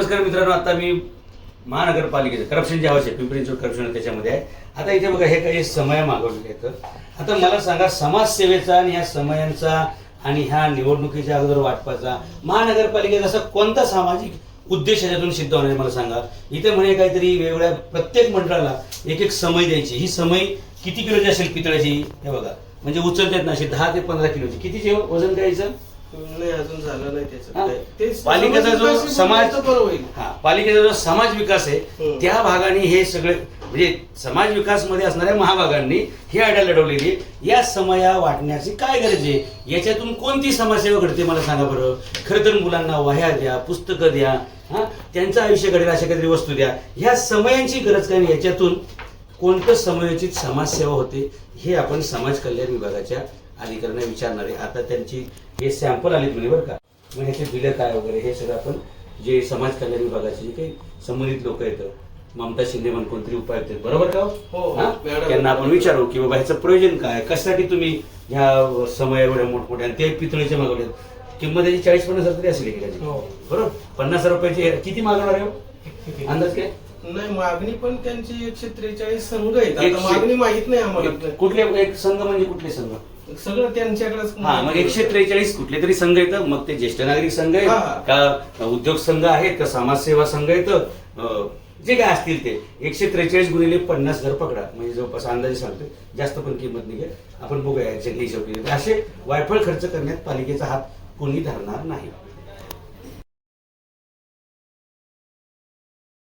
नमस्कार मित्रांनो आता मी महानगरपालिकेचं करप्शन जे आवश्यक पिंपरी चिंचवड करप्शन त्याच्यामध्ये आहे. आता इथे बघा हे काही समय मागवलेले आहेत. आता मला सांगा समाजसेवेचा आणि ह्या समयांचा आणि ह्या निवडणुकीच्या अगोदर वाटपाचा महानगरपालिकेचा असा कोणता सामाजिक उद्देश याच्यातून सिद्ध होणार आहे मला सांगा? इथे म्हणे काहीतरी वेगवेगळ्या प्रत्येक मंडळाला एक एक समय द्यायची. ही समय किती किलोची असेल पितळ्याची? हे बघा. म्हणजे उचलतात ना अशी दहा ते पंधरा किलोची. कितीचे वजन द्यायचं? नाही अजून झालं नाही हा. तेच पालिकेचा जो समाज बरं होईल हा पालिकेचा जो समाज विकास आहे हम्म. त्या भागाने हे सगळे म्हणजे समाज विकासमध्ये असणाऱ्या महाभागांनी ही आयडिया लढवलेली आहे. या समया वाटण्याची काय गरज आहे याच्यातून कोणती समाजसेवा घडते मला सांगा बरं खरं तर मुलांना वह्या द्या पुस्तकं द्या हा त्यांचं आयुष्य घडेल अशा काहीतरी वस्तू द्या ह्या समयांची गरज काय नाही याच्यातून कोणतं समयोचित समाजसेवा होते हे आपण समाज कल्याण विभागाच्या अधिकाऱ्यांना विचारणार आहे आता त्यांची हे सॅम्पल आलेत म्हणे बरं का मग ह्याचे बिलं काय वगैरे हे सगळं आपण जे समाज कल्याण विभागाचे जे काही संबंधित लोक आहेत ममता शिंदे म्हणून कोणतरी आहेत बरोबर का हो, हो? हो. त्यांना आपण विचारू की बाबा ह्याचं प्रयोजन काय कशासाठी तुम्ही ह्या समय एवढ्या मोठमोठ्या आणि ते पितळेचे मागवले किंमत त्याची चाळीस पन्नास हजार तरी असेल. हो. बरोबर पन्नास हजार रुपयाची किती मागवणार आहे? अंदाज काय नाही मागणी पण त्यांची एकशे त्रेचाळीस संघ आहेत. आता एकशे- मागणी माहीत नाही आम्हाला. कुठले एक संघ म्हणजे कुठले संघ? सगळं त्यांच्याकडेच हा मग एकशे त्रेचाळीस कुठले तरी संघ येतं मग ते ज्येष्ठ नागरिक संघ आहेत हा, हा. का उद्योग संघ आहेत का समाजसेवा संघ येतं अं, जे काय असतील ते. एकशे त्रेचाळीस गुणिले पन्नास घर पकडा. म्हणजे जवळपास अंदाजे सांगतोय. जास्त पण किंमत निघेल आपण बघूया हिशोब केले असे वायफळ खर्च करण्यात पालिकेचा हात कोणी धरणार नाही.